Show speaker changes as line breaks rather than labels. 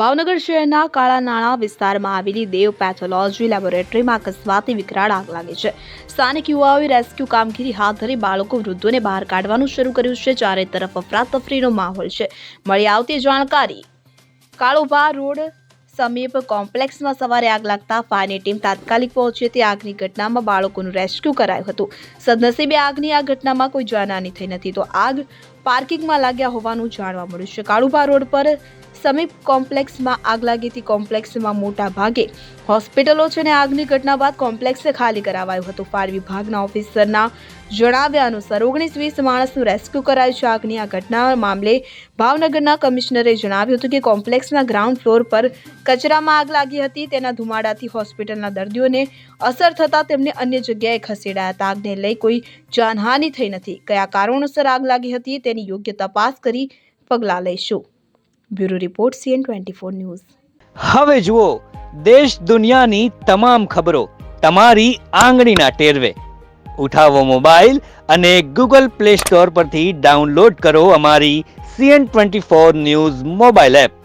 ભાવનગર શહેરના કાળા નાણા વિસ્તારમાં આવેલી દેવ પેથોલોજી લેબોરેટરીમાં અકસ્માતી વિકરાળ આગ લાગી છે. સ્થાનિક યુવાઓએ રેસ્ક્યુ કામગીરી હાથ ધરી બાળકો, વૃદ્ધોને બહાર કાઢવાનું શરૂ કર્યું છે. ચારે તરફ અફરાતફરીનો માહોલ છે. મળી આવતી જાણકારી કાળોબા રોડ સમીપ કોમ્પ્લેક્સમાં સવારે આગ લાગતા ફાયરની ટીમ તાત્કાલિક પહોંચી હતી. આગની ઘટનામાં બાળકોનું રેસ્ક્યુ કરાયું હતું. સદનસીબે આગની આ ઘટનામાં કોઈ જાનહાની થઈ નથી. તો આગ પાર્કિંગમાં લાગ્યા હોવાનું જાણવા મળ્યું છે. કાળુભા રોડ પર સમીપ કોમ્પ્લેક્સમાં આગ લાગી હતી કોમ્પ્લેક્સમાં મોટા ભાગે હોસ્પિટલો છે ને આગની ઘટના બાદ કોમ્પ્લેક્સ ખાલી કરાવાયું હતું. ફાયર વિભાગના ઓફિસરના જણાવ્યા અનુસાર ઓગણીસ વીસ માણસનું રેસ્ક્યુ કરાયું છે. આગની આ ઘટના મામલે ભાવનગરના કમિશનરે જણાવ્યું હતું કે કોમ્પ્લેક્સના ગ્રાઉન્ડ ફ્લોર પર કચરામાં આગ લાગી હતી. તેના ધુમાડાથી હોસ્પિટલના દર્દીઓને અસર થતાં તેમને અન્ય જગ્યાએ ખસેડાયા હતા. આગને લઈ કોઈ જાનહાનિ થઈ નથી. કયા કારણોસર આગ લાગી હતી તેની યોગ્ય તપાસ કરી પગલાં લઈશું. Bureau report CN twenty four news.
હવે જુઓ, દેશ દુનિયાની તમામ ખબરો તમારી આંગળીના ટેરવે. ઉઠાવો મોબાઈલ અને ગૂગલ પ્લે સ્ટોર પરથી ડાઉનલોડ કરો અમારી CN twenty four news mobile app.